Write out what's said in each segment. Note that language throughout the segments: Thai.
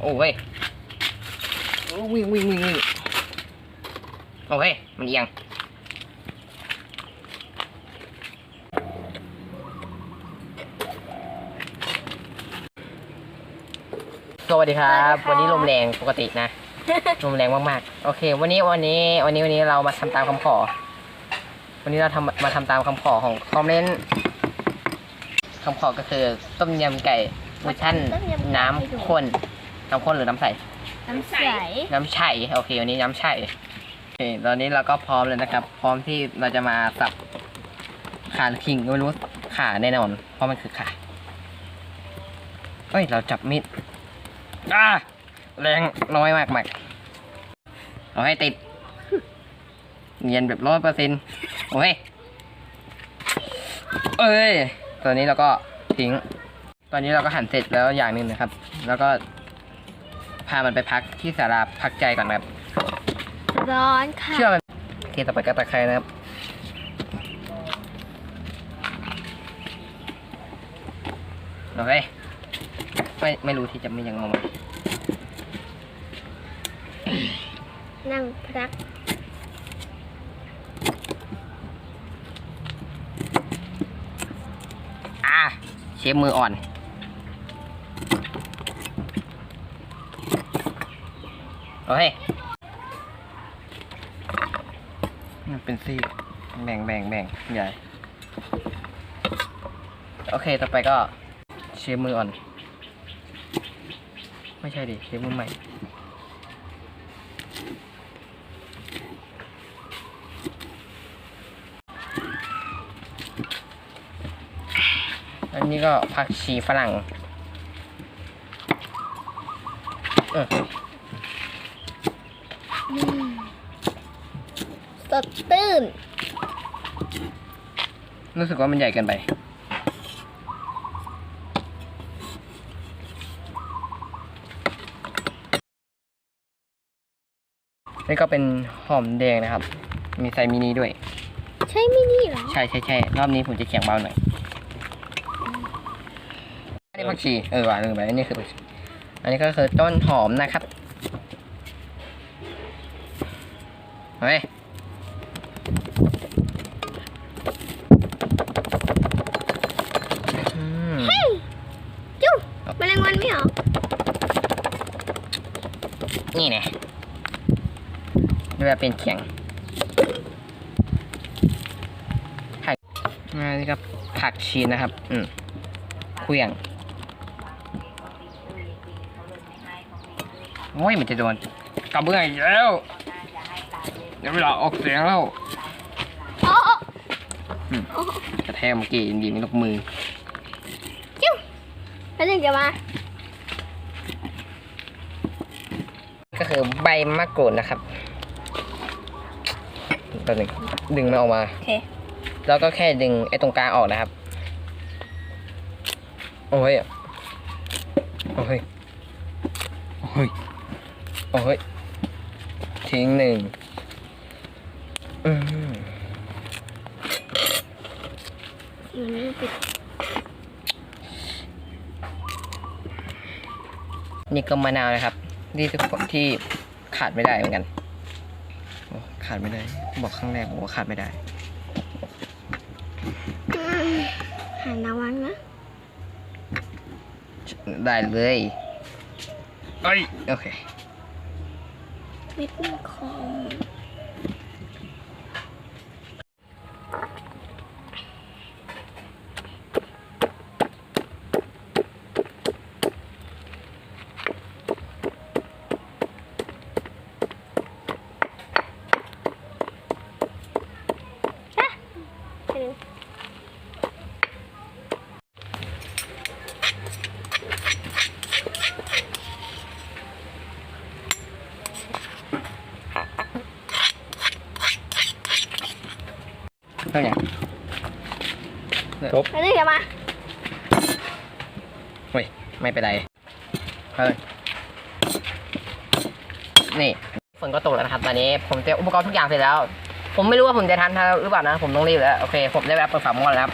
โอ้ยโอ้วิ่งวิ่งวิ่งวิ่งโอเค มันเอียงสวัสดีครับ สวัวันสดีค่ะ นี้ลมแรงปกตินะ ลมแรงมากๆ โอเค วันนี้วันนี้วันนี้วันนี้เรามาทำตามคำขอ วันนี้เราทำมาทำตามคำขอของคอมเมนต์คำขอก็คือต้มยำไก่เวอร์ชั่นต้มยำไก่น้ำข้น น้ำข้นหรือน้ำใส น้ำใส น้ำไช่โอเควันนี้น้ำไช่โอเคตอนนี้เราก็พร้อมเลยนะครับ พร้อมที่เราจะมาสับขาหรือคิงก็ไม่รู้ขาแน่นอน เพราะมันคือขาเอ้ยเราจับมีดอ่าแรงน้อยมากมากเอาให้ติดเนียนแบบร้อยเปอร์เซ็นต์โอ้ยเอ้ย ตัวนี้เราก็ทิ้ง ตอนนี้เราก็หั่นเสร็จแล้วอย่างหนึ่งนะครับ แล้วก็ พามันไปพักที่ศาลาพักใจก่อนนะครับ ร้อนค่ะ เชื่อมันโอเคต่อไปก็ตะไคร้นะครับ โอเค ไม่ไม่รู้ที่จะไม่ยังงงนั่งพักอะเชฟมืออ่อน โอเคมันเป็นซี่แบ่งแบ่งแบ่งใหญ่ โอเค ต่อไปก็เชฟมืออ่อน ไม่ใช่ดิเชฟมือใหม่ อันนี้ก็ผักชีฝรั่ง เออ สดตื้น รู้สึกว่ามันใหญ่เกินไป นี่ก็เป็นหอมแดงนะครับ มีไซมินิด้วย ใช่มินี่เหรอ ใช่ใช่ใช่รอบนี้ผมจะเขียงเบาหน่อยอันนี้ผักชี เออว่าลืมไปอันนี้คือผักชีอันนี้ก็คือต้นหอมนะครับ เฮ้ยอืมจุ๊บแมลงวันไม่เหรอ นี่ไงเวลาเป็นเขียงผักอันนี้ก็ผักชีนะครับ อืมเครื่องโอ้ยมันจะโดนกระเบื้องอีกแล้ว เดี๋ยวเวลาออกเสียงแล้วอ๋ออืมกระแทกเมื่อกี้ดีนี่ลูกมือจุ๊บแล้วถึงจะมา ก็คือใบมะกรูดนะครับตัวหนึ่งดึงมันออกมาโอเคแล้วก็แค่ดึงไอ้ตรงกลางออกนะครับ โอ้ยโอ้ยโอ้ยโอ้ยทิ้งหนึ่ง อืมอืมปิดนี่ก็มะนาวนะครับ นี่ทุกคนที่ขาดไม่ได้เหมือนกันโอ้ขาดไม่ได้ บอกครั้งแรกบอกว่าขาดไม่ได้อืมหันระวังนะ ได้เลยเอ้ยโอเคเม็ดมันคม เท่าไหร่จบแล้วถึงจะมาเฮ้ยไม่เป็นไรเฮ้ยนี่ฝนก็ตกแล้วนะครับตอนนี้ผมเตรียมอุปกรณ์ทุกอย่างเสร็จแล้ว ผมไม่รู้ว่าผมจะทันทันหรือเปล่านะ ผมต้องรีบแล้วโอเค ผมได้เวลาเปิดฝาหม้อแล้วครับ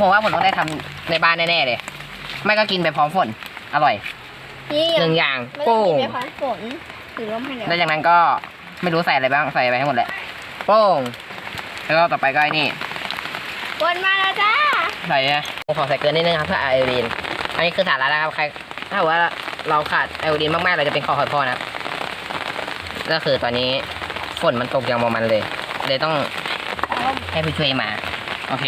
ผมว่าผมต้องได้ทำในบ้านแน่ๆเลย ไม่ก็กินไปพร้อมฝนอร่อยนี่หนึ่งอย่างไม่ได้โป้มีงไหมคะฝนถือร่มให้แล้วแล้วจากนั้นก็ไม่รู้ใส่อะไรบ้างใส่ไปให้หมดแหละโป้ง แล้วก็ต่อไปก็ไอ้นี่ฝนมาแล้วจ้าใส่นะผมขอใส่เกลือนิดนึงครับเพื่อไอโอดีนอันนี้คือสาระนะครับใครถ้าว่าเราขาดไอโอดีนมากๆเราจะเป็นคอหอยพ่อนะครับก็คือตอนนี้ฝนมันตกอย่างมอมันเลย เลยต้องให้ผู้ช่วยมา โอเค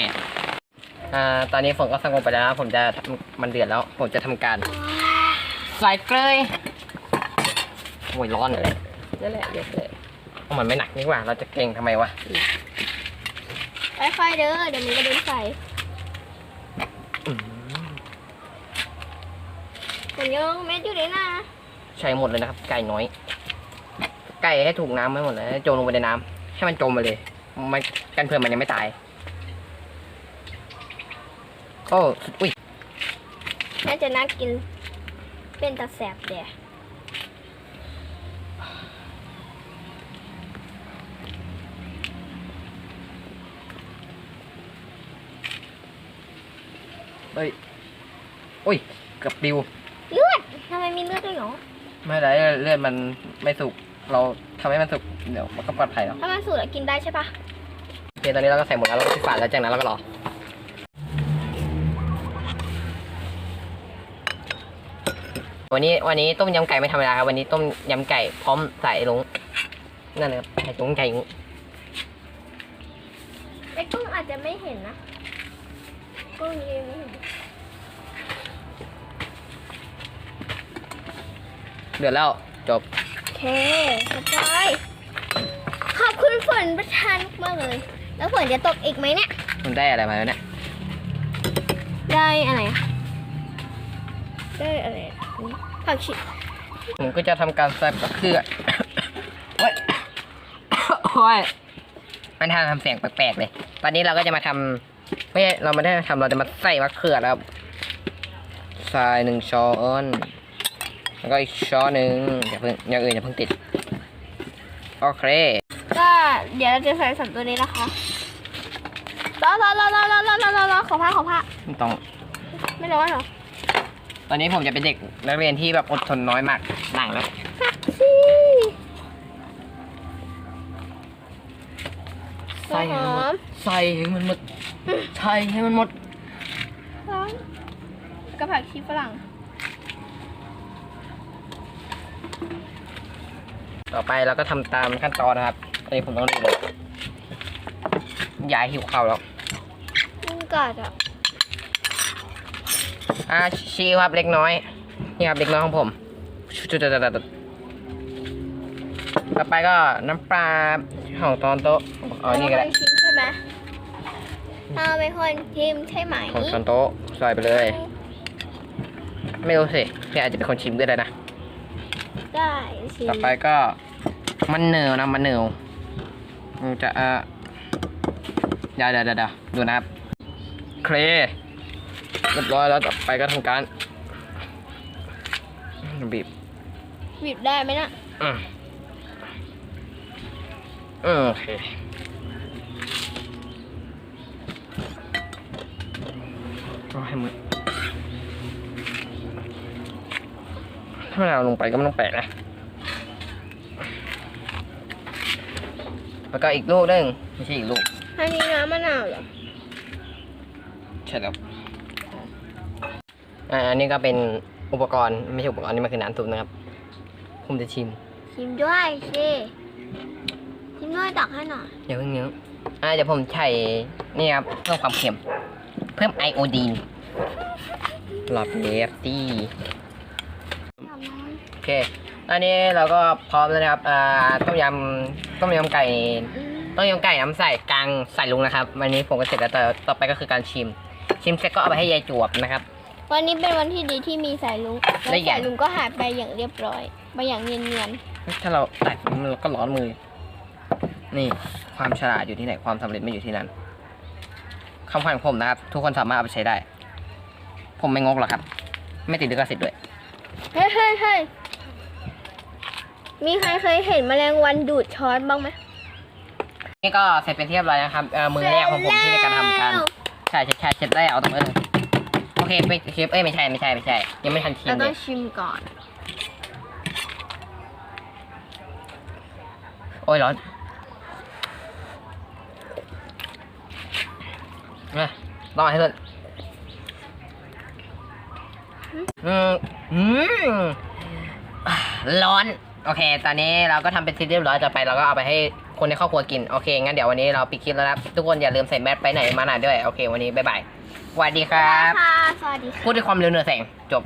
อ่าตอนนี้ฝนก็สงบไปแล้วนะผมจะทำมันเดือดแล้ว ผมจะทำการ ใส่เกลือโอ้ยร้อนเลยนั่นแหละเยอะเลยเอามันไม่หนักนี่หว่า เราจะเก่งทำไมวะ ค่อยๆเด้อ เดี๋ยวมันก็เดินใส่อืมฝนยังเม็ดอยู่เลยนะใช้หมดเลยนะครับ ไก่น้อย ไก่ให้ถูกน้ำไม่หมดเลยให้โจมลงไปในน้ำให้มันจมไปเลย มันกันเพื่อนมันยังไม่ตาย โอ้ อุ้ย น่าจะน่ากิน เป็นตาแสบเดี๋ย เอ้ยอุ้ยเกับปิวเลือดทำไมมีเลือดด้วยเหรอไม่เป็นไรเลือดมันไม่สุก เราทำให้มันสุกเดี๋ยวมันก็ปลอดภัยแล้วถ้ามันสูดแล้วกินได้ใช่ปะโอเคตอนนี้เราก็ใส่หมดแล้วเราก็ปิดฝาแล้วจากนั้นเราก็รอวันนี้วันนี้ต้มยำไก่ไม่ธรรมดาครับวันนี้ต้มยำไก่พร้อมใส่ลงนั่นนะครับใส่ลงไก่งูไอ้กุ้งอาจจะไม่เห็นนะ กุ้งยังไม่เห็นเดือดแล้วจบ โอเคเรียบร้อยขอบคุณฝนประทานมากเลย แล้วฝนจะตกอีกไหมเนี่ย มันได้อะไรมาแล้วเนี่ย ได้อะไรอะได้อะไรอะนี่ผักชีผมก็จะทำการใส่มะเขือ โอ้ย โอ้ยมันทำทำเสียงแปลกๆเลย ตอนนี้เราก็จะมาทำ ไม่เราไม่ได้ทำเราจะมาใส่มะเขือแล้วครับใส่หนึ่งช้อนแล้วก็อีกช้อนหนึ่งอย่าเพิ่งอย่างอื่นอย่าเพิ่งติดโอเคก็เดี๋ยวเราจะใส่สามตัวนี้นะคะรอรอรอรอรอรอรอรอรอขอผ้าขอผ้าไม่ต้อง ไม่ร้อนเหรอตอนนี้ผมจะเป็นเด็กนักเรียนที่แบบอดทนน้อยมากนั่งแล้วผักชีใส่ ให้มันหมดใส่ให้มันหมดใส่ให้มันหมดร้อนกับผักชีฝรั่ง ต่อไปเราก็ทำตามขั้นตอนนะครับอันนี้ผมต้องรีบเลยยายหิวข้าวแล้ว มันกัดอะอ่าชีครับเล็กน้อย นี่ครับเล็กน้อยของผมจุดๆๆๆต่อไปก็น้ำปลาของตอนโต๊ะเอานี่ก็ได้ เราเป็นคนชิมใช่ไหม เราเป็นคนชิมใช่ไหมของตอนโต๊ะใส่ไปเลย ไม่รู้สิพี่อาจจะเป็นคนชิมด้วยเลยนะ ได้ชิมต่อไปก็มันเนวนะมันเนวมันจะเอ่อเดี๋ยวเดี๋ยวเดี๋ยวเดี๋ยวดูนะครับ เคลเรียบร้อยแล้วต่อไปก็ทำการบีบบีบได้ไหมนะอืมอืมโอเค ก็ให้มือถ้าเราลงไปก็ไม่ต้องแปะนะ แล้วก็อีกลูกหนึงไม่ใช่อีกลูก อันนี้น้ำมะนาวเหรอ ใช่แล้วอ่าอันนี้ก็เป็นอุปกรณ์ไม่ใช่อุปกรณ์นี่มันคือน้ำซุปนะครับ ผมจะชิม ชิมด้วยสิชิมด้วยตักให้หน่อยอย่าเพิ่งเนื้ออ่าเดี๋ยวผมใส่นี่ครับเพิ่มความเค็ม เพิ่มไอโอดีนหลอดเบฟตี้โอเคอันนี้เราก็พร้อมแล้วนะครับอ่าต้มยำต้มยำไก่ต้มยำไก่น้ำใส่กลางใส่ลุงนะครับวันนี้ผมก็เสร็จแล้วแต่ต่อไปก็คือการชิม ชิมเสร็จก็เอาไปให้ยายจวบนะครับ วันนี้เป็นวันที่ดีที่มีสายลุงและและอีกอย่าสางยลุงก็หายไปอย่างเรียบร้อยไปอย่างเนียนถ้าเราตัดมันก็ร้อนมือ นี่ความฉลาดอยู่ที่ไหนความสำเร็จไม่อยู่ที่นั่น คำขวัญของผมนะครับ ทุกคนสามารถเอาไปใช้ได้ ผมไม่งกหรอกครับ ไม่ติดลิขสิทธิ์ด้วยๆเฮ้ยเฮ้ยเฮ้ยมีใครเคยเห็นแมลงวันดูดช้อนบ้างไหมนี่ก็เสร็จเป็นที่เรียบร้อยนะครับเอ่อมือแรกของผมที่ในการทำการแล้วใช่ใช่ใช่เช็ดได้เอาตรงนี้เลยโอเคไปเชฟเอ้ยไม่ใช่ไม่ใช่ไม่ใช่ ยังไม่ทันชิมเราเลต้อยงชิมก่อน โอ้ยร้อน มาต้องเอาให้สุดอืมอืมอะร้อน โอเค ตอนนี้เราก็ทำเป็นซีรีส์เรียบร้อยจะไปเราก็เอาไปให้คนในครอบครัวกิน โอเค งั้นเดี๋ยววันนี้เราปิดคลิปแล้วนะครับทุกคนอย่าลืมใส่แมสไปไหนมาไหนด้วย โอเค วันนี้บ๊ายบายสวัสดีครับค่ะสวัสดีค่ะ พูดด้วยความเร็วเหนือแสงจบ